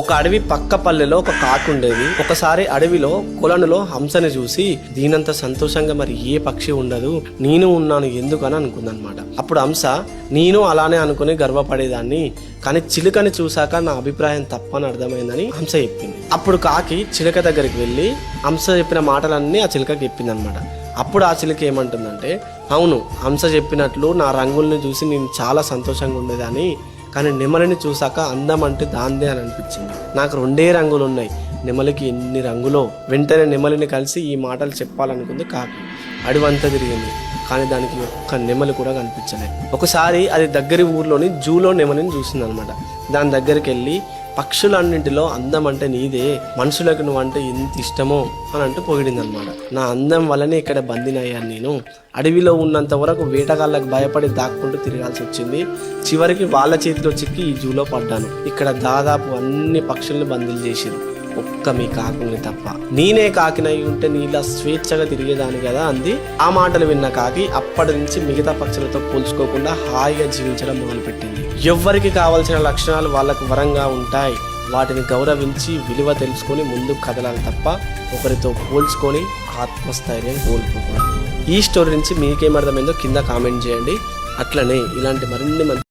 ఒక అడవి పక్క పల్లెలో ఒక కాకు ఉండేది. ఒకసారి అడవిలో కొలనులో హంసని చూసి దీనంత సంతోషంగా మరి ఏ పక్షి ఉండదు? నేను ఉన్నాను ఎందుకని అనుకుందనమాట. అప్పుడు హంస నేను అలానే అనుకుని గర్వపడేదాన్ని కానీ చిలుకని చూశాక నా అభిప్రాయం తప్పని అర్థమైందని హంస చెప్పింది. అప్పుడు కాకి చిలుక దగ్గరికి వెళ్ళి హంస చెప్పిన మాటలన్నీ ఆ చిలుకకి చెప్పింది అనమాట అప్పుడు ఆ చిలుక ఏమంటుందంటే అవును హంస చెప్పినట్లు నా రంగుల్ని చూసి నేను చాలా సంతోషంగా ఉండేదాన్ని కానీ నెమలిని చూసాక అందం అంటే దాందే అని అనిపించింది. నాకు రెండే రంగులు ఉన్నాయి. నెమలికి ఎన్ని రంగులో? వెంటనే నెమలిని కలిసి ఈ మాటలు చెప్పాలనుకుంది కాకి. అడివంతా తిరిగింది. కానీ దానికి ఒక్క నెమలి కూడా కనిపించలేదు ఒకసారి అది దగ్గరి ఊర్లోని జూలో నెమలిని చూసింది అనమాట దాని దగ్గరికి వెళ్ళి పక్షులన్నింటిలో అందం అంటే నీదే మనుషులకు నువ్వంటే ఎంత ఇష్టమో అని అంటూ పొగిడింది అనమాట నా అందం వల్లనే ఇక్కడ బందీనయ్యాను నేను. అడవిలో ఉన్నంత వరకు వేటగాళ్ళకు భయపడి దాక్కుంటూ తిరగాల్సి వచ్చింది. చివరికి వాళ్ళ చేతిలో చిక్కి ఈ జూలో పడ్డాను. ఇక్కడ దాదాపు అన్ని పక్షుల్ని బందీలు చేసిరు ఒక్క మీ కాకుల్ని తప్ప. నేనే కాకినై ఉంటే నీలా స్వేచ్ఛగా తిరిగేదాని కదా అంది. ఆ మాటలు విన్న కాకి అప్పటి నుంచి మిగతా పక్షులతో పోల్చుకోకుండా హాయిగా జీవించడం మొదలుపెట్టింది. ఎవ్వరికి కావాల్సిన లక్షణాలు వాళ్ళకు వరంగా ఉంటాయి. వాటిని గౌరవించి విలువ తెలుసుకొని ముందుకు కదలాలి తప్ప ఒకరితో పోల్చుకొని ఆత్మస్థైర్యం కోల్పోకూడదు. ఈ స్టోరీ నుంచి మీకేమర్థమైందో కింద కామెంట్ చేయండి. అట్లనే ఇలాంటి మరిన్ని మంచి